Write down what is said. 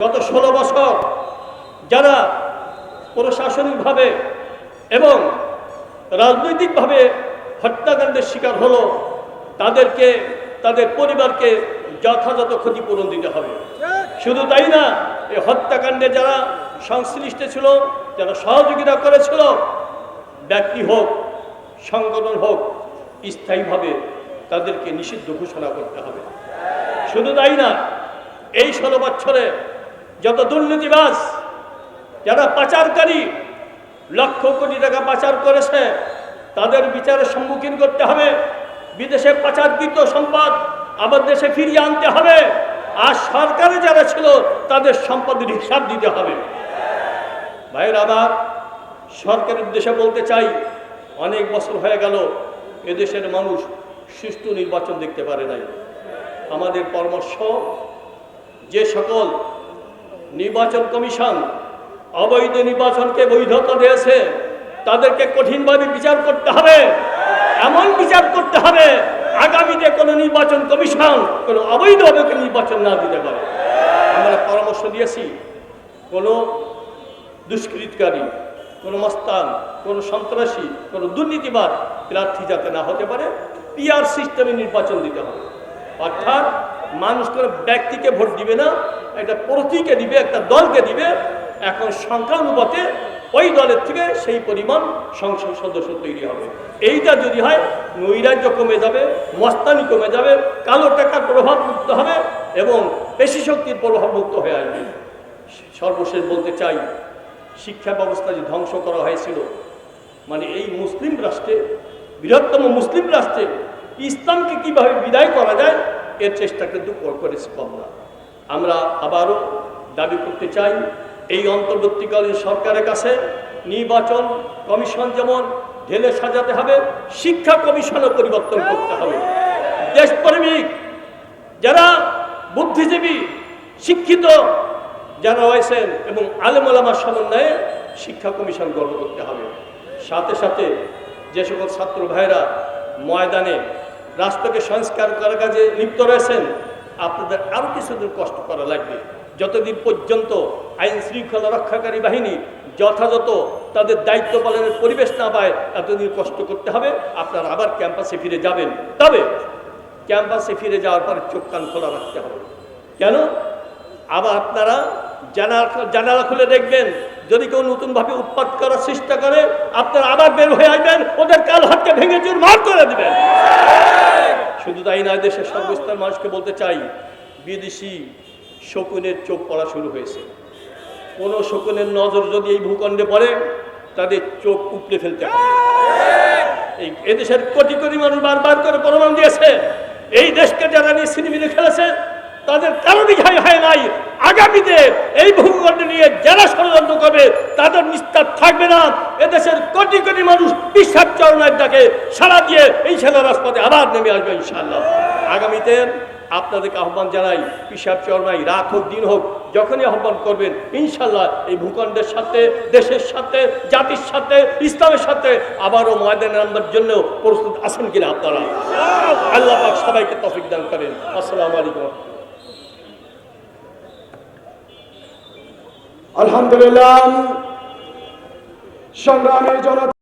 গত ষোলো বছর যারা প্রশাসনিকভাবে এবং রাজনৈতিকভাবে হত্যাকাণ্ডের শিকার হলো, তাদেরকে, তাদের পরিবারকে যথাযথ ক্ষতিপূরণ দিতে হবে। শুধু তাই না এই হত্যাকাণ্ডে যারা সংশ্লিষ্ট ছিল, যারা সহযোগিতা করেছিল, ব্যক্তি হোক, সংগঠন হোক, স্থায়ীভাবে তাদেরকে নিষিদ্ধ ঘোষণা করতে হবে। শুধু তাই না, এই ষোলো বছরে যত দুর্নীতিবাজ যারা পাচারকারী, লক্ষ কোটি টাকা পাচার করেছে, তাদের বিচারের সম্মুখীন করতে হবে। বিদেশে পাচারকৃত সম্পদ আবার দেশে ফিরিয়ে আনতে হবে। আর সরকারে যারা ছিল, তাদের সম্পদের হিসাব দিতে হবে। ভাইয়ের আবার, সরকারের উদ্দেশ্যে বলতে চাই, অনেক বছর হয়ে গেল, এদেশের মানুষ সুষ্ঠু নির্বাচন দেখতে পারে নাই। আমাদের পরামর্শ, যে সকল নির্বাচন কমিশন অবৈধ নির্বাচনকে বৈধতা দিয়েছে, তাদেরকে কঠিনভাবে বিচার করতে হবে। এমন বিচার করতে হবে, আগামীতে কোনো নির্বাচন কমিশন কোনো অবৈধভাবে নির্বাচন না দিতে পারে। আমরা পরামর্শ দিয়েছি, কোনো দুষ্কৃতকারী, কোনো মস্তান, কোনো সন্ত্রাসী, কোনো দুর্নীতিবাদ প্রার্থী যাতে না হতে পারে পিআর সিস্টেমে নির্বাচন দিতে হবে। অর্থাৎ মানুষ কোনো ব্যক্তিকে ভোট দিবে না, একটা প্রতীকে দিবে, একটা দলকে দিবে, এখন সংখ্যানুপাতে ওই দলের থেকে সেই পরিমাণ সংসদ সদস্য তৈরি হবে। এইটা যদি হয়, নৈরাজ্য কমে যাবে, মস্তানি কমে যাবে, কালো টাকার প্রভাব মুক্ত হবে এবং পেশি শক্তির প্রভাব মুক্ত হয়ে আসবে। সর্বশেষ বলতে চাই, শিক্ষা ব্যবস্থা যে ধ্বংস করা হয়েছিল মানে এই মুসলিম রাষ্ট্রে, বৃহত্তম মুসলিম রাষ্ট্রে ইসলামকে কীভাবে বিদায় করা যায় এর চেষ্টা কিন্তু করেছি আমরা। আমরা আবারও দাবি করতে চাই, এই অন্তর্বর্তীকালীন সরকারের কাছে নির্বাচন কমিশন যেমন ঢেলে সাজাতে হবে, শিক্ষা কমিশনও পরিবর্তন করতে হবে। দেশপ্রেমিক, যারা বুদ্ধিজীবী, শিক্ষিত, যারা রয়েছেন এবং আলেমলামার সমন্বয়ে শিক্ষা কমিশন গঠন করতে হবে। সাথে সাথে যে সকল ছাত্র ভাইরা ময়দানে রাষ্ট্রকে সংস্কার করার কাজে লিপ্ত রয়েছেন, আপনাদের আরও কিছুদিন কষ্ট করা লাগবে। যতদিন পর্যন্ত আইন শৃঙ্খলা রক্ষাকারী বাহিনী যথাযথ তাদের দায়িত্ব পালনের পরিবেশ না পায়, এতদিন কষ্ট করতে হবে, আপনারা আবার ক্যাম্পাসে ফিরে যাবেন। তবে ক্যাম্পাসে ফিরে যাওয়ার পরে চোখ কান খোলা রাখতে হবে। কেন? আবার আপনারা জানালা জানালা খুলে দেখবেন, যদি কেউ নতুনভাবে উৎপাদ করার চেষ্টা করে, আপনারা আবার বের হয়ে আসবেন, ওদের কাল হাতকে ভেঙে চুরমার করে দেবেন। শুধু তাই নয় দেশের সর্বস্তর মানুষকে বলতে চাই, বিদেশি শকুনের চোখ পড়া শুরু হয়েছে। কোনো শকুনের নজর যদি এই ভূখণ্ডে পড়ে, তাদের চোখ উপড়ে ফেলতে হবে এই দেশের কোটি কোটি মানুষ বারবার করে প্রমাণ দিয়েছে, এই দেশকে যারা নিয়ে সিনেমিনে খেলেছে, তাদের কারণই হয় নাই আগামীতে এই ভূখণ্ড নিয়ে যারা ষড়যন্ত্র করবে, তাদের নিস্তার থাকবে না। এদেশের কোটি কোটি মানুষ বিশ্বাস চরণের ডাকে সারা দিয়ে এই ছেলে রাজপথে আবার নেমে আসবে ইনশাল্লাহ আগামীতে আপনাদেরকে আহ্বান জানাই, পিসাব চরমাই রাত হোক, দিন হোক, যখনই আহ্বান করবেন ইনশাল্লাহ এই ভূখণ্ডের সাথে, দেশের সাথে, জাতির সাথে, ইসলামের সাথে আবারও ময়দানে নামবার জন্য প্রস্তুত আছেন কিনা আপনারা? আল্লাহ সবাইকে তফিক দান করেন। আসসালামু আলাইকুম। আলহামদুলিল্লাহ। সংগ্রামের জনতা